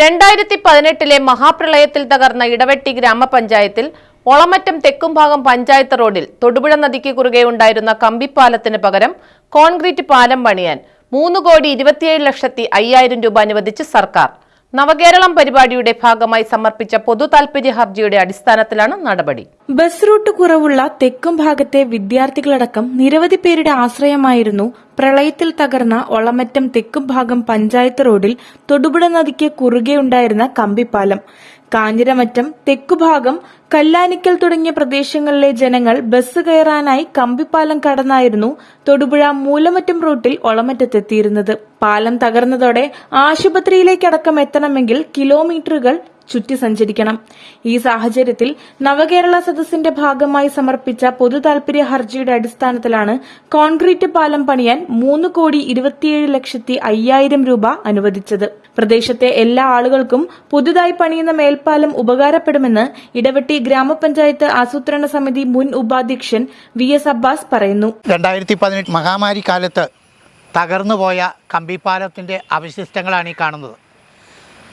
രണ്ടായിരത്തി പതിനെട്ടിലെ മഹാപ്രളയത്തിൽ തകർന്ന ഇടവെട്ടി ഗ്രാമപഞ്ചായത്തിൽ ഒളമറ്റം തെക്കുംഭാഗം പഞ്ചായത്ത് റോഡിൽ തൊടുപുഴ നദിക്ക് കുറുകെ ഉണ്ടായിരുന്ന കമ്പിപ്പാലത്തിന് പകരം കോൺക്രീറ്റ് പാലം പണിയാൻ മൂന്ന് കോടി ഇരുപത്തിയേഴ് ലക്ഷത്തി അയ്യായിരം രൂപ അനുവദിച്ച് സർക്കാർ. നവകേരളം പരിപാടിയുടെ ഭാഗമായി സമർപ്പിച്ച പൊതു താൽപര്യ ഹർജിയുടെ അടിസ്ഥാനത്തിലാണ് നടപടി. ബസ് റൂട്ട് കുറവുള്ള തെക്കും ഭാഗത്തെ വിദ്യാർത്ഥികളടക്കം നിരവധി പേരുടെ ആശ്രയമായിരുന്നു പ്രളയത്തിൽ തകർന്ന ഒളമറ്റം തെക്കും ഭാഗം പഞ്ചായത്ത് റോഡിൽ തൊടുപുഴ നദിക്ക് കുറുകെയുണ്ടായിരുന്ന കമ്പിപ്പാലം. കാഞ്ഞിരമറ്റം തെക്കുഭാഗം കല്ലാനിക്കൽ തുടങ്ങിയ പ്രദേശങ്ങളിലെ ജനങ്ങൾ ബസ് കയറാനായി കമ്പിപ്പാലം കടന്നായിരുന്നു തൊടുപുഴ മൂലമറ്റം റൂട്ടിൽ ഒളമറ്റത്തെത്തിയിരുന്നത് പാലം തകർന്നതോടെ ആശുപത്രിയിലേക്കടക്കം എത്തണമെങ്കിൽ കിലോമീറ്ററുകൾ ചുറ്റി സഞ്ചരിക്കണം ഈ സാഹചര്യത്തിൽ നവകേരള സദസ്സിന്റെ ഭാഗമായി സമർപ്പിച്ച പൊതു താൽപര്യ ഹർജിയുടെ അടിസ്ഥാനത്തിലാണ് കോൺക്രീറ്റ് പാലം പണിയാൻ മൂന്ന് കോടി ഇരുപത്തിയേഴ് ലക്ഷത്തി അയ്യായിരം രൂപ അനുവദിച്ചത്. പ്രദേശത്തെ എല്ലാ ആളുകൾക്കും പുതുതായി പണിയുന്ന മേൽപ്പാലം ഉപകാരപ്പെടുമെന്ന് ഇടവെട്ടി ഗ്രാമപഞ്ചായത്ത് ആസൂത്രണ സമിതി മുൻ ഉപാധ്യക്ഷൻ വി എസ് അബ്ബാസ് പറയുന്നു. രണ്ടായിരത്തി പതിനെട്ട് മഹാമാരി കാലത്ത് തകർന്നുപോയ കമ്പിപ്പാലത്തിന്റെ അവശിഷ്ടങ്ങളാണ് ഈ കാണുന്നത്.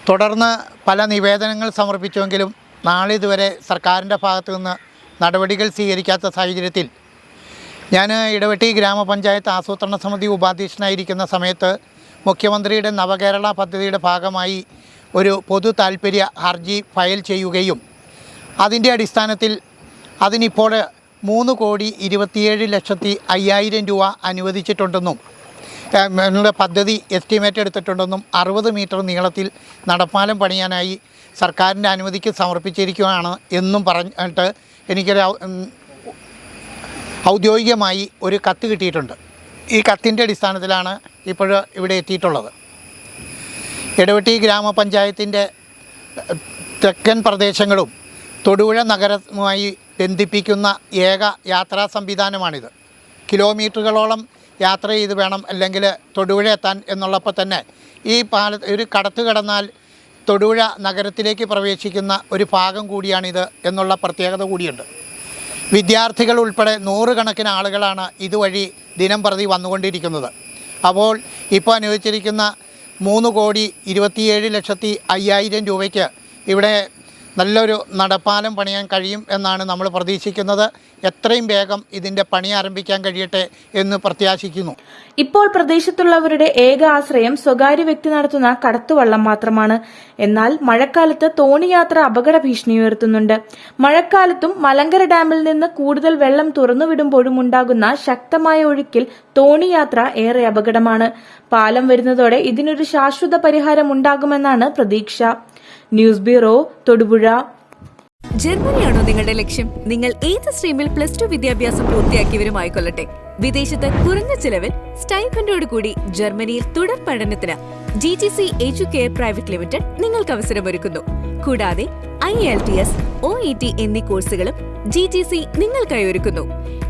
തുടർന്ന് പല നിവേദനങ്ങൾ സമർപ്പിച്ചുവെങ്കിലും നാളിതുവരെ സർക്കാരിന്റെ ഭാഗത്തു നിന്ന് നടപടികൾ സ്വീകരിക്കാത്ത സാഹചര്യത്തിൽ ഞാൻ ഇടവെട്ടി ഗ്രാമപഞ്ചായത്ത് ആസൂത്രണ സമിതി ഉപാധ്യക്ഷനായിരിക്കുന്ന സമയത്ത് മുഖ്യമന്ത്രിയുടെ നവകേരള പദ്ധതിയുടെ ഭാഗമായി ഒരു പൊതു താൽപ്പര്യ ഹർജി ഫയൽ ചെയ്യുകയും അതിന്റെ അടിസ്ഥാനത്തിൽ അതിനിപ്പോൾ മൂന്ന് കോടി ഇരുപത്തിയേഴ് ലക്ഷത്തി അയ്യായിരം രൂപ അനുവദിച്ചിട്ടുണ്ടെന്നും ഏഹ്, ഞങ്ങളുടെ പദ്ധതി എസ്റ്റിമേറ്റ് എടുത്തിട്ടുണ്ടെന്നും അറുപത് മീറ്റർ നീളത്തിൽ നടപ്പാലം പണിയാനായി സർക്കാരിന്റെ അനുമതിക്ക് സമർപ്പിച്ചിരിക്കുകയാണ് എന്നും പറഞ്ഞിട്ട് എനിക്കൊരു ഔദ്യോഗികമായി ഒരു കത്ത് കിട്ടിയിട്ടുണ്ട്. ഈ കത്തിന്റെ അടിസ്ഥാനത്തിലാണ് ഇപ്പോൾ ഇവിടെ എത്തിയിട്ടുള്ളത്. ഇടവെട്ടി ഗ്രാമപഞ്ചായത്തിന്റെ തെക്കൻ പ്രദേശങ്ങളും തൊടുപുഴ നഗരവുമായി ബന്ധിപ്പിക്കുന്ന ഏക യാത്രാ സംവിധാനമാണിത്. കിലോമീറ്ററുകളോളം യാത്ര ചെയ്ത് വേണം അല്ലെങ്കിൽ തൊടുപുഴ എത്താൻ എന്നുള്ളപ്പോൾ തന്നെ ഈ പാല ഒരു കടത്ത് കടന്നാൽ തൊടുപുഴ നഗരത്തിലേക്ക് പ്രവേശിക്കുന്ന ഒരു ഭാഗം കൂടിയാണിത് എന്നുള്ള പ്രത്യേകത കൂടിയുണ്ട്. വിദ്യാർത്ഥികൾ ഉൾപ്പെടെ നൂറുകണക്കിന് ആളുകളാണ് ഇതുവഴി ദിനം പ്രതി വന്നുകൊണ്ടിരിക്കുന്നത്. അപ്പോൾ ഇപ്പോൾ അനുവദിച്ചിരിക്കുന്ന മൂന്ന് കോടി ഇരുപത്തിയേഴ് ലക്ഷത്തി അയ്യായിരം രൂപയ്ക്ക് ഇവിടെ നല്ലൊരു നടപ്പാലം പണിയാൻ കഴിയും എന്നാണ് നമ്മൾ പ്രതീക്ഷിക്കുന്നത്. എത്രയും വേഗം ഇതിന്റെ പണി ആരംഭിക്കാൻ കഴിയട്ടെ എന്ന് പ്രത്യാശിക്കുന്നു. ഇപ്പോൾ പ്രദേശത്തുള്ളവരുടെ ഏക ആശ്രയം സ്വകാര്യ വ്യക്തി നടത്തുന്ന കടത്തുവള്ളം മാത്രമാണ്. എന്നാൽ മഴക്കാലത്ത് തോണിയാത്ര അപകട ഭീഷണി ഉയർത്തുന്നുണ്ട്. മഴക്കാലത്തും മലങ്കര ഡാമിൽ നിന്ന് കൂടുതൽ വെള്ളം തുറന്നുവിടുമ്പോഴും ഉണ്ടാകുന്ന ശക്തമായ ഒഴുക്കിൽ തോണിയാത്ര ഏറെ അപകടമാണ്. പാലം വരുന്നതോടെ ഇതിനൊരു ശാശ്വത പരിഹാരം ഉണ്ടാകുമെന്നാണ് പ്രതീക്ഷ. News bureau Thodupuzha. ജർമ്മനിയാണോ നിങ്ങളുടെ ലക്ഷ്യം? നിങ്ങൾ ഏത് സ്ട്രീമിൽ പ്ലസ് ടു വിദ്യാഭ്യാസം പൂർത്തിയാക്കിയവരുമായിക്കൊള്ളട്ടെ വിദേശത്ത് കുറഞ്ഞ ചിലവിൽ സ്റ്റൈഫൻഡോട് കൂടി ജർമ്മനിയിൽ തുടർ പഠനത്തിന് G G C Educare private limited നിങ്ങൾക്ക് അവസരമൊരുക്കുന്നു. കൂടാതെ IELTS O E T എന്നീ കോഴ്സുകളും ജി ജി സി നിങ്ങൾക്കായി ഒരുക്കുന്നു.